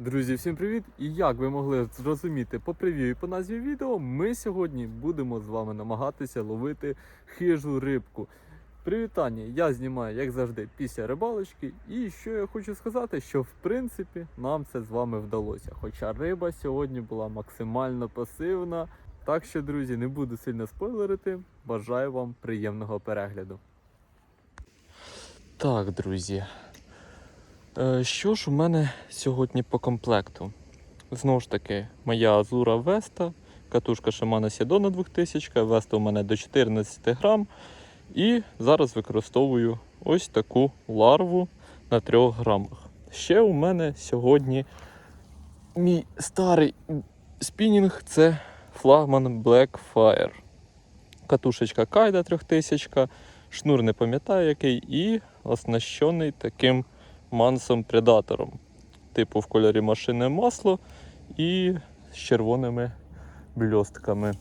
Друзі, всім привіт! І як ви могли зрозуміти по прев'ю і по назві відео, ми сьогодні будемо з вами намагатися ловити хижу рибку. Привітання! Я знімаю, як завжди, після рибалочки. І що я хочу сказати, що в принципі нам це з вами вдалося. Хоча риба сьогодні була максимально пасивна. Так що, друзі, не буду сильно спойлерити. Бажаю вам приємного перегляду. Так, друзі, Що ж у мене сьогодні по комплекту? Знову ж таки, моя Азура Веста, катушка Shimano Sedona 2000, Веста у мене до 14 грам. І зараз використовую ось таку ларву на 3 грамах. Ще у мене сьогодні мій старий спінінг це флагман Blackfire. Катушечка Кайда 3000, шнур не пам'ятаю який, і оснащений таким мансом предатором. Типу в кольорі машини масло і з червоними бльостками.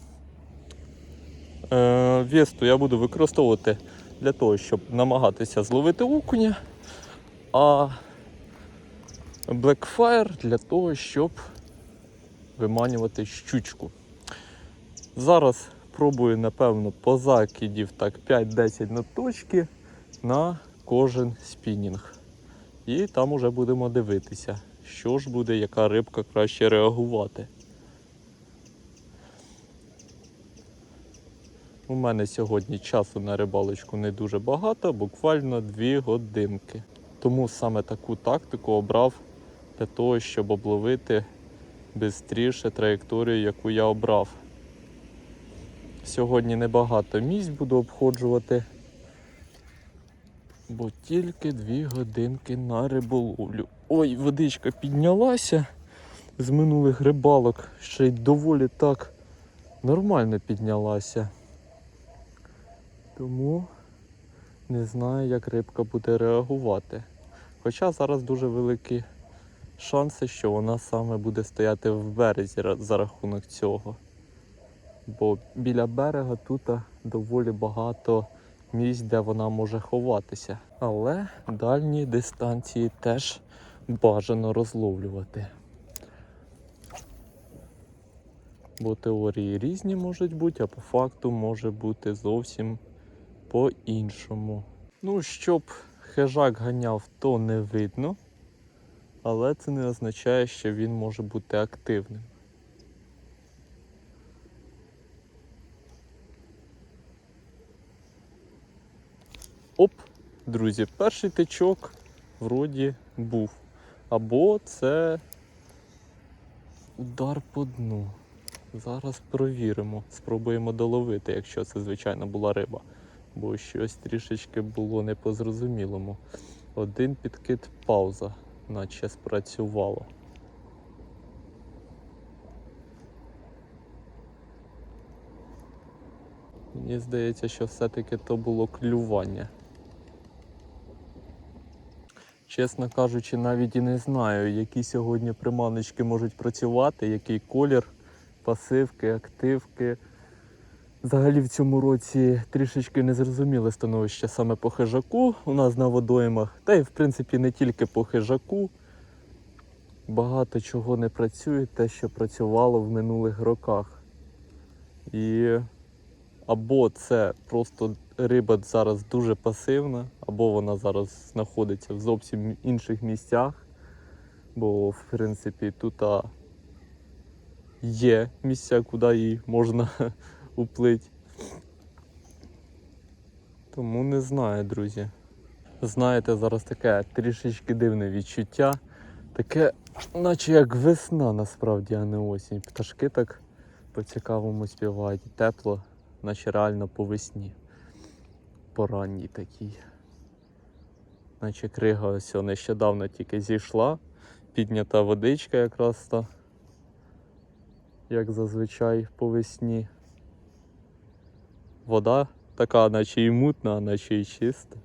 Е, Весту я буду використовувати для того, щоб намагатися зловити окуня, а Blackfire для того, щоб виманювати щучку. Зараз пробую, напевно, по закидів так 5-10 на точки на кожен спінінг. І там уже будемо дивитися, що ж буде, яка рибка краще реагувати. У мене сьогодні часу на рибалочку не дуже багато, буквально 2 годинки. Тому саме таку тактику обрав для того, щоб обловити швидше траєкторію, яку я обрав. Сьогодні небагато місць буду обходжувати. Бо тільки дві годинки на риболовлю. Ой, водичка піднялася з минулих рибалок. Ще й доволі так нормально піднялася. Тому не знаю, як рибка буде реагувати. Хоча зараз дуже великі шанси, що вона саме буде стояти в березі за рахунок цього. Бо біля берега тут доволі багато місць, де вона може ховатися. Але дальні дистанції теж бажано розловлювати. Бо теорії різні можуть бути, а по факту може бути зовсім по-іншому. Ну, щоб хижак ганяв, то не видно, але це не означає, що він може бути активним. Оп, друзі, перший тичок вроді був. Або це удар по дну. Зараз провіримо, спробуємо доловити, якщо це, звичайно, була риба. Бо щось трішечки було не по зрозумілому. Один підкид пауза, наче спрацювало. Мені здається, що все-таки то було клювання. Чесно кажучи, навіть і не знаю, які сьогодні приманочки можуть працювати, який колір, пасивки, активки. Взагалі в цьому році трішечки незрозуміле становище саме по хижаку у нас на водоймах. Та й в принципі не тільки по хижаку. Багато чого не працює, те, що працювало в минулих роках. І або це просто риба зараз дуже пасивна, або вона зараз знаходиться в зовсім інших місцях. Бо, в принципі, тут а, є місця, куди їй можна уплити. Тому не знаю, друзі. Знаєте, зараз таке трішечки дивне відчуття. Таке, наче як весна насправді, а не осінь. Пташки так по-цікавому співають. Тепло, наче реально по весні. По ранній такій. Наче крига ось нещодавно тільки зійшла. Піднята водичка якраз та, як зазвичай по весні. Вода така, наче і мутна, наче і чиста.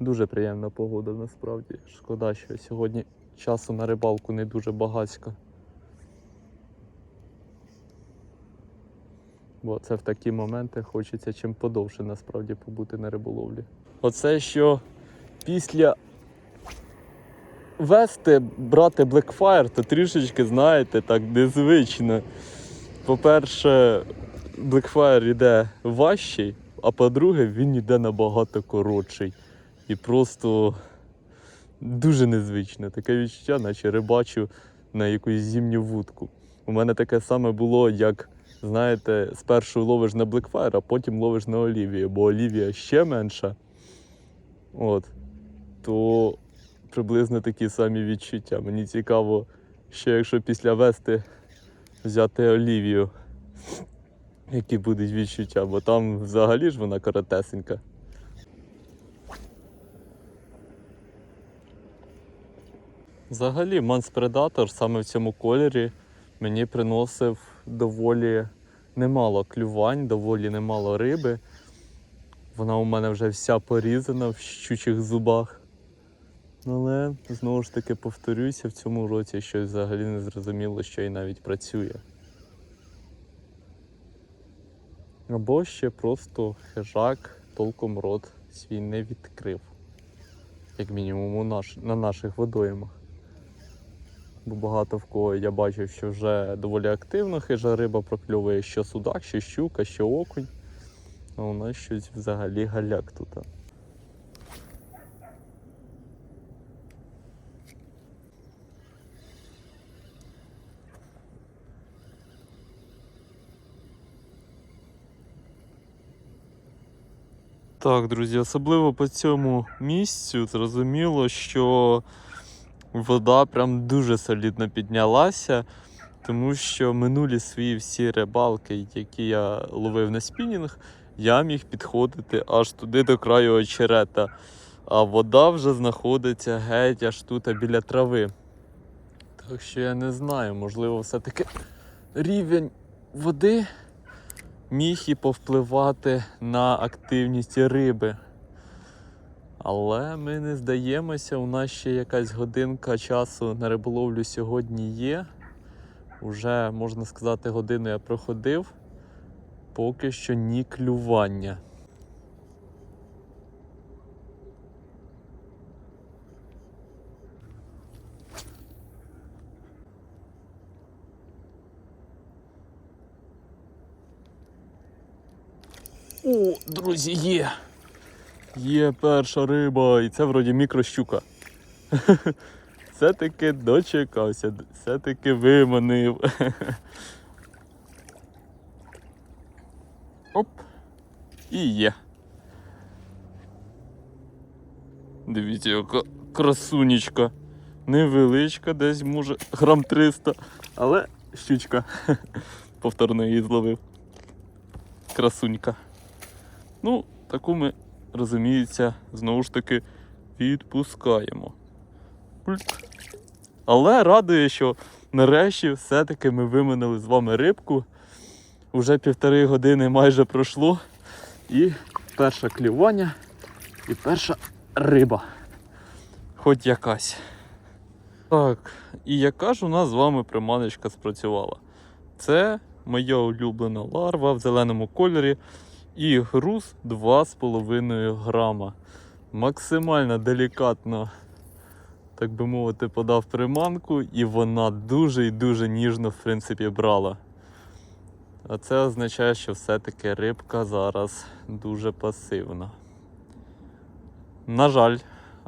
Дуже приємна погода насправді. Шкода, що сьогодні часу на рибалку не дуже багатько. Бо це в такі моменти хочеться чим подовше насправді побути на риболовлі. Оце що після вести, брати Blackfire, то трішечки, знаєте, так незвично. По-перше, Blackfire йде важчий, а по-друге, він йде набагато коротший. І просто дуже незвично. Таке відчуття, наче рибачу на якусь зімню вудку. У мене таке саме було, як, знаєте, спершу ловиш на Blackfire, а потім ловиш на Олівію, бо Олівія ще менша. От. То приблизно такі самі відчуття. Мені цікаво, що якщо після вести взяти Олівію, які будуть відчуття, бо там взагалі ж вона коротесенька. Взагалі, Манс Predator саме в цьому кольорі мені приносив доволі немало клювань, доволі немало риби. Вона у мене вже вся порізана в щучих зубах. Але знову ж таки повторюся, в цьому році щось взагалі не зрозуміло, що і навіть працює. Або ще просто хижак толком рот свій не відкрив. Як мінімум на наших водоймах. Бо багато в кого я бачив, що вже доволі активно хижа риба прокльовує що судак, що щука, що окунь. А у нас щось взагалі галяк тут. Так, друзі, особливо по цьому місцю зрозуміло, що вода прям дуже солідно піднялася, тому що минулі свої всі рибалки, які я ловив на спінінг, я міг підходити аж туди до краю очерета. А вода вже знаходиться геть аж тут біля трави. Так що я не знаю, можливо, все-таки рівень води міг і повпливати на активність риби. Але ми не здаємося, у нас ще якась годинка часу на риболовлю сьогодні є. Уже, можна сказати, годину я проходив. Поки що ні клювання. О, друзі, є! Є перша риба, і це вроді мікрощука. Все-таки дочекався, все-таки виманив. Оп. І є. Дивіться, яка красунечка. Невеличка, десь може грам 300, але щучка. Повторно її зловив. Красунька. Ну, таку ми, розуміється, знову ж таки відпускаємо. Але радує, що нарешті все-таки ми виманили з вами рибку. Уже півтори години майже пройшло. І перше клювання, і перша риба. Хоч якась. Так, і яка ж у нас з вами приманочка спрацювала? Це моя улюблена ларва в зеленому кольорі і груз 2,5 грама. Максимально делікатно, так би мовити, подав приманку, і вона дуже і дуже ніжно, в принципі, брала. А це означає, що все-таки рибка зараз дуже пасивна. На жаль,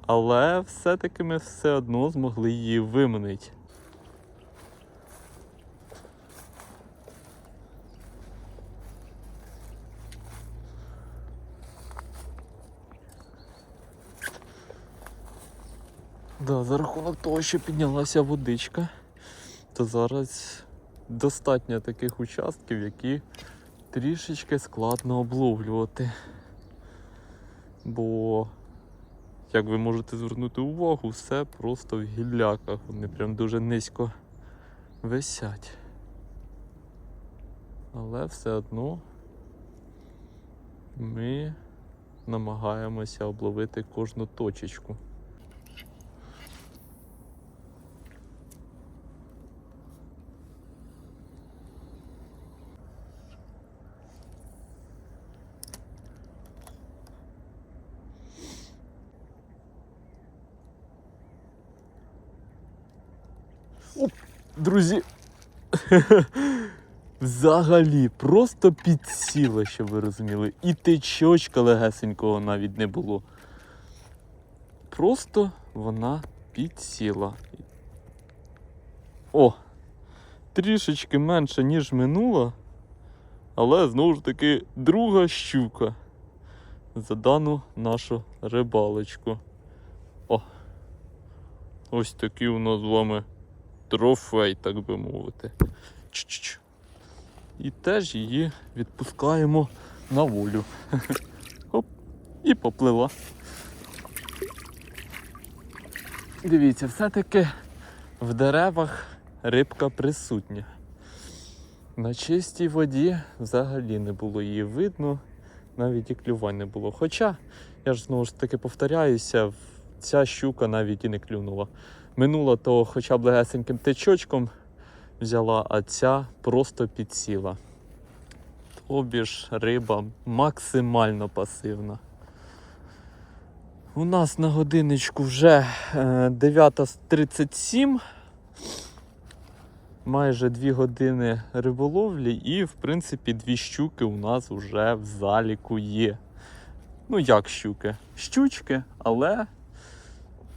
але все-таки ми все одно змогли її виманити. Да, за рахунок того, що піднялася водичка, то зараз достатньо таких участків, які трішечки складно обловлювати. Бо, як ви можете звернути увагу, все просто в гілляках. Вони прям дуже низько висять. Але все одно ми намагаємося обловити кожну точечку. Друзі. Взагалі, просто підсіла, щоб ви розуміли. І течочка легесенького навіть не було. Просто вона підсіла. О! Трішечки менше, ніж минула, але знову ж таки друга щука за дану нашу рибалочку. О! Ось такий у нас з вами трофей, так би мовити. Ч-ч-ч. І теж її відпускаємо на волю. Хоп, і поплила. Дивіться, все-таки в деревах рибка присутня. На чистій воді взагалі не було її видно, навіть і клювань не було. Хоча, я ж знову ж таки повторяюся, ця щука навіть і не клюнула. Минула то хоча б легесеньким течочком взяла, а ця просто підсіла. Тобі ж риба максимально пасивна. У нас на годинничку вже е, 9.37. Майже 2 години риболовлі, і, в принципі, дві щуки у нас вже в заліку є. Ну, як щуки? Щучки, але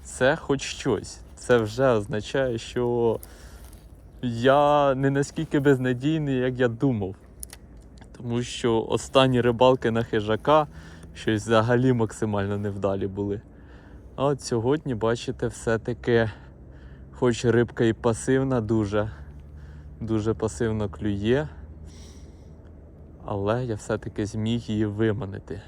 це хоч щось. Це вже означає, що я не наскільки безнадійний, як я думав. Тому що останні рибалки на хижака щось взагалі максимально невдалі були. А от сьогодні, бачите, все-таки, хоч рибка і пасивна, дуже, дуже пасивно клює, але я все-таки зміг її виманити.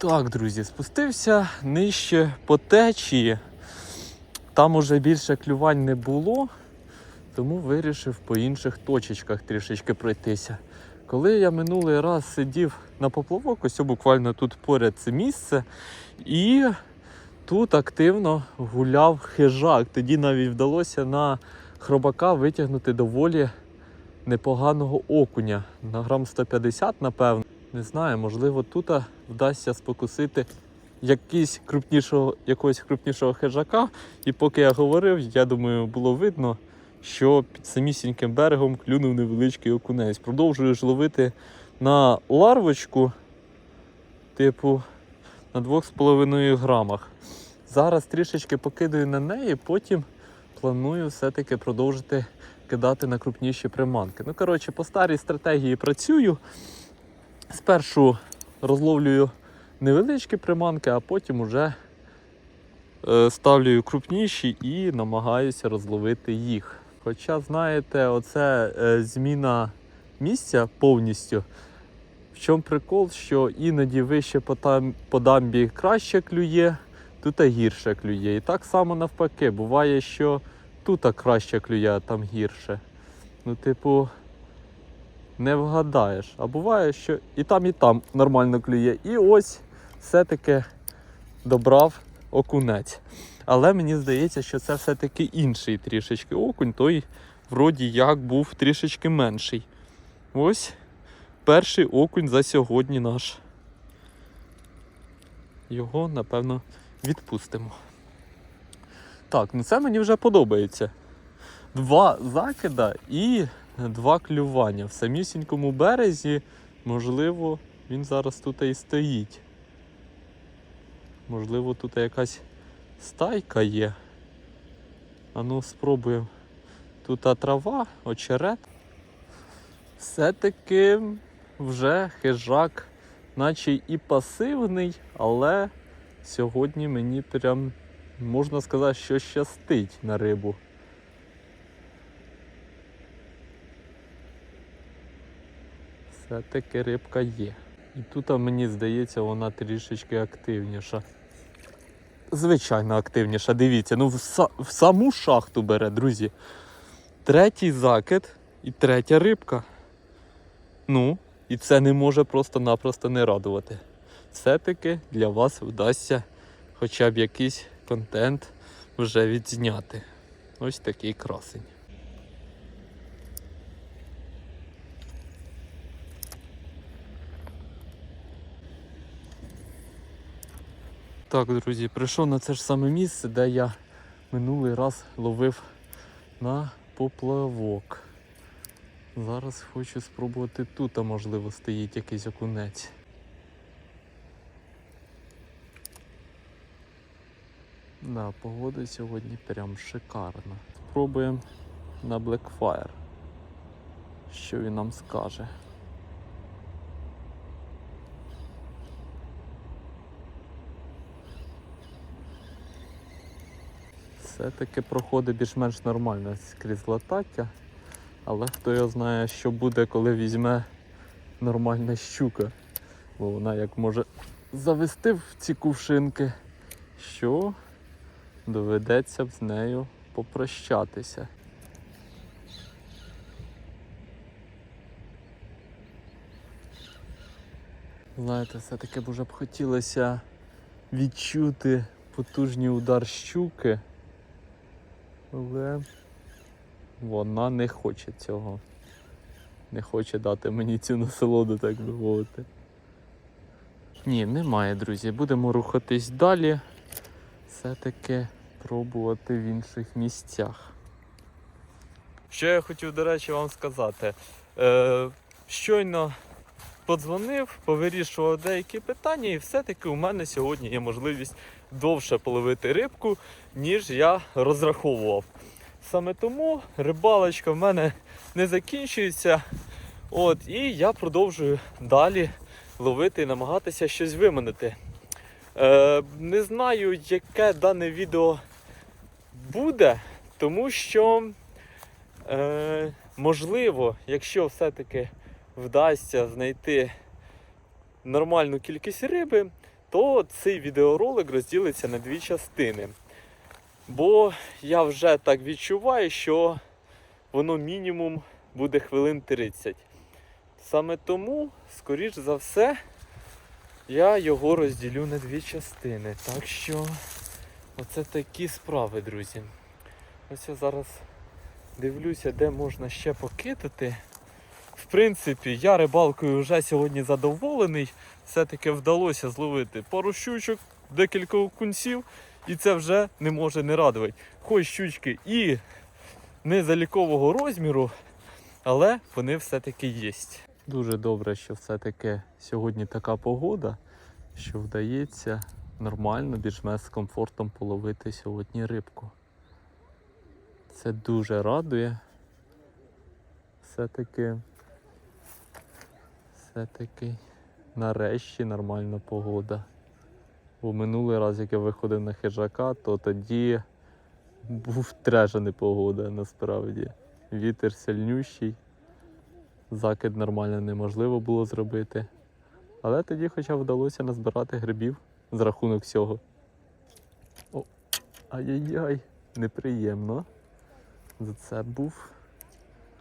Так, друзі, спустився нижче по течії. Там уже більше клювань не було, тому вирішив по інших точечках трішечки пройтися. Коли я минулий раз сидів на поплавок, ось буквально тут поряд це місце, і тут активно гуляв хижак. Тоді навіть вдалося на хробака витягнути доволі непоганого окуня на грам 150, напевно. Не знаю, можливо, тут вдасться спокусити якийсь крупнішого, якогось крупнішого хижака. І поки я говорив, я думаю, було видно, що під самісіньким берегом клюнув невеличкий окунець. Продовжую ж ловити на ларвочку, типу, на 2,5 грамах. Зараз трішечки покидаю на неї, потім планую все-таки продовжити кидати на крупніші приманки. Ну, коротше, по старій стратегії працюю. Спершу розловлюю невеличкі приманки, а потім уже е, ставлю крупніші і намагаюся розловити їх. Хоча, знаєте, оце е, зміна місця повністю. В чому прикол, що іноді вище по, дамбі краще клює, тут гірше клює. І так само навпаки, буває, що тут краще клює, а там гірше. Ну, типу, не вгадаєш. А буває, що і там, і там нормально клює. І ось все-таки добрав окунець. Але мені здається, що це все-таки інший трішечки окунь, той вроді як був трішечки менший. Ось перший окунь за сьогодні наш. Його, напевно, відпустимо. Так, ну це мені вже подобається. Два закида і два клювання. В самісінькому березі, можливо, він зараз тут і стоїть. Можливо, тут якась стайка є. А ну, спробуємо. Тут трава, очерет. Все-таки вже хижак, наче і пасивний, але сьогодні мені прям можна сказати, що щастить на рибу. Все-таки рибка є. І тут мені здається, вона трішечки активніша. Звичайно, активніша. Дивіться, ну в, са- в саму шахту бере, друзі. Третій закид і третя рибка. Ну, і це не може просто-напросто не радувати. Все-таки для вас вдасться хоча б якийсь контент вже відзняти. Ось такий красень. Так, друзі, прийшов на це ж саме місце, де я минулий раз ловив на поплавок. Зараз хочу спробувати тут, а можливо стоїть якийсь окунець. Да, погода сьогодні прям шикарна. Спробуємо на Blackfire. Що він нам скаже. Все-таки проходить більш-менш нормально скрізь латаття. Але хто його знає, що буде, коли візьме нормальна щука. Бо вона як може завести в ці кувшинки, що доведеться б з нею попрощатися. Знаєте, все-таки б уже б хотілося відчути потужний удар щуки, але вона не хоче цього. Не хоче дати мені цю насолоду, так би мовити. Ні, немає, друзі. Будемо рухатись далі. Все-таки пробувати в інших місцях. Що я хотів, до речі, вам сказати. Е, щойно подзвонив, повирішував деякі питання, і все-таки у мене сьогодні є можливість довше половити рибку, ніж я розраховував. Саме тому рибалочка в мене не закінчується. От, і я продовжую далі ловити і намагатися щось виманити. Е, не знаю, яке дане відео буде, тому що, е, можливо, якщо все-таки вдасться знайти нормальну кількість риби, то цей відеоролик розділиться на дві частини. Бо я вже так відчуваю, що воно мінімум буде хвилин 30. Саме тому, скоріш за все, я його розділю на дві частини. Так що оце такі справи, друзі. Ось я зараз дивлюся, де можна ще покидати. В принципі, я рибалкою вже сьогодні задоволений. Все-таки вдалося зловити пару щучок, декілька окунців, і це вже не може не радувати. Хоч щучки і не залікового розміру, але вони все-таки є. Дуже добре, що все-таки сьогодні така погода, що вдається нормально, більш-менш з комфортом половити сьогодні рибку. Це дуже радує. Все-таки, все-таки нарешті нормальна погода. Бо минулий раз, як я виходив на хижака, то тоді був трежа непогода насправді. Вітер сильнющий, закид нормально неможливо було зробити. Але тоді хоча вдалося назбирати грибів з рахунок всього. О, ай-яй-яй, неприємно. За це був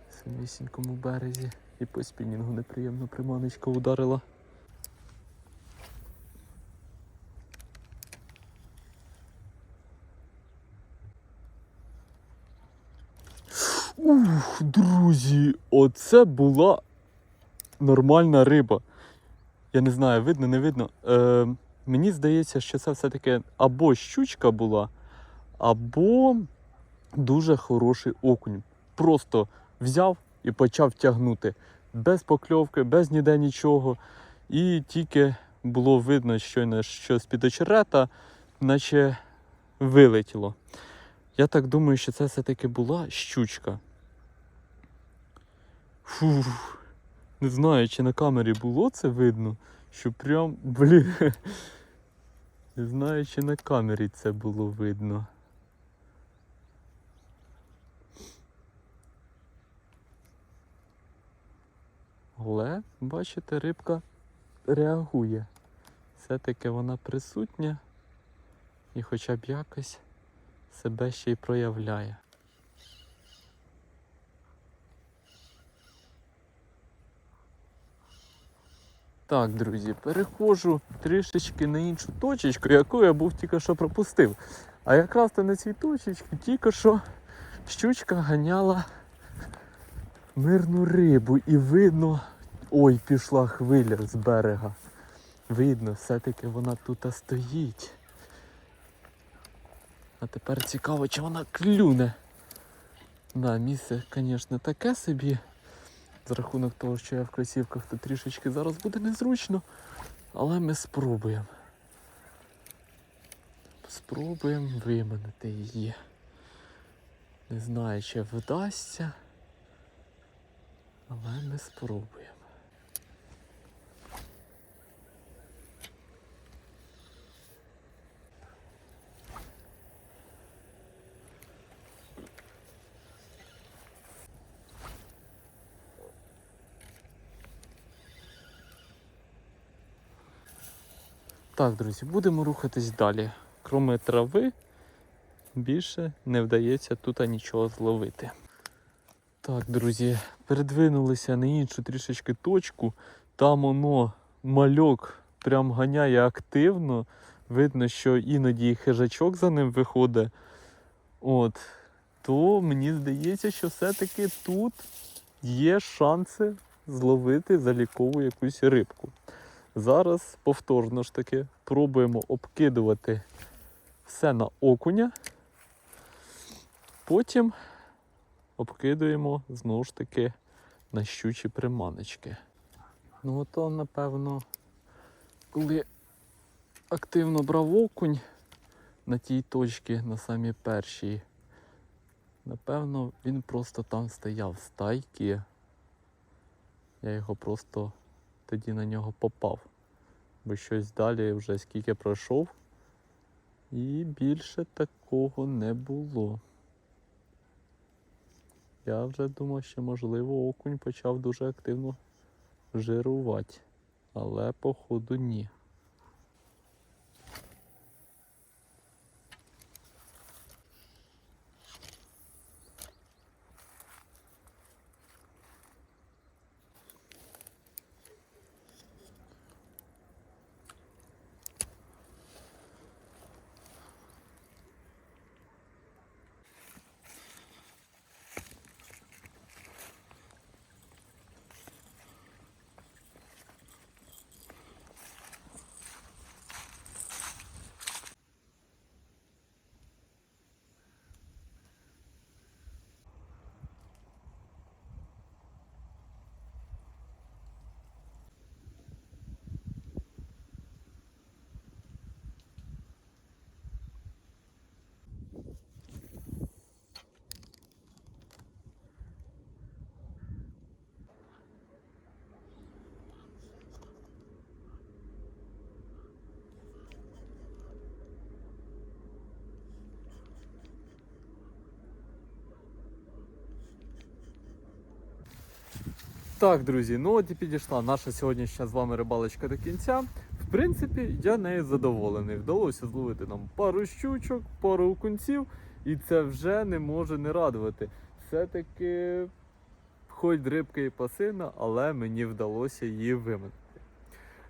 в самісінькому березі. І по спінінгу неприємно приманочка ударила. Друзі, оце була нормальна риба. Я не знаю, видно, не видно. Е, мені здається, що це все-таки або щучка була, або дуже хороший окунь. Просто взяв і почав тягнути. Без покльовки, без ніде нічого. І тільки було видно, щойно, що з-під очерета, наче вилетіло. Я так думаю, що це все-таки була щучка. Фух. Не знаю, чи на камері було це видно, що прям, блін. Не знаю, чи на камері це було видно. Але, бачите, рибка реагує. Все-таки вона присутня і хоча б якось себе ще й проявляє. Так, друзі, переходжу трішечки на іншу точечку, яку я був тільки що пропустив. А якраз то на цій точечці тільки що щучка ганяла мирну рибу і видно. Ой, пішла хвиля з берега. Видно, все-таки вона тут стоїть. А тепер цікаво, чи вона клюне. Да, місце, звісно, таке собі. За рахунок того, що я в кросівках, то трішечки зараз буде незручно. Але ми спробуємо. Спробуємо виманити її. Не знаю, чи вдасться. Але ми спробуємо. Так, друзі, будемо рухатись далі. Кроме трави, більше не вдається тут нічого зловити. Так, друзі, передвинулися на іншу трішечки точку. Там воно мальок прям ганяє активно. Видно, що іноді хижачок за ним виходить. От. То мені здається, що все-таки тут є шанси зловити залікову якусь рибку. Зараз повторно ж таки пробуємо обкидувати все на окуня. Потім обкидуємо знову ж таки на щучі приманочки. Ну ото, напевно, коли активно брав окунь на тій точці, на самій першій, напевно, він просто там стояв стайки. Я його просто тоді на нього попав. Бо щось далі вже скільки пройшов. І більше такого не було. Я вже думав, що можливо окунь почав дуже активно жирувати. Але походу ні. Так, друзі, ну от і підійшла наша сьогоднішня з вами рибалочка до кінця. В принципі, я нею задоволений. Вдалося зловити нам пару щучок, пару окунців, і це вже не може не радувати. Все-таки, хоч рибка і пасивна, але мені вдалося її вимити.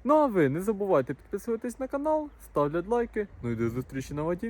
Ну а ви не забувайте підписуватись на канал, ставлять лайки. Ну і до зустрічі на воді.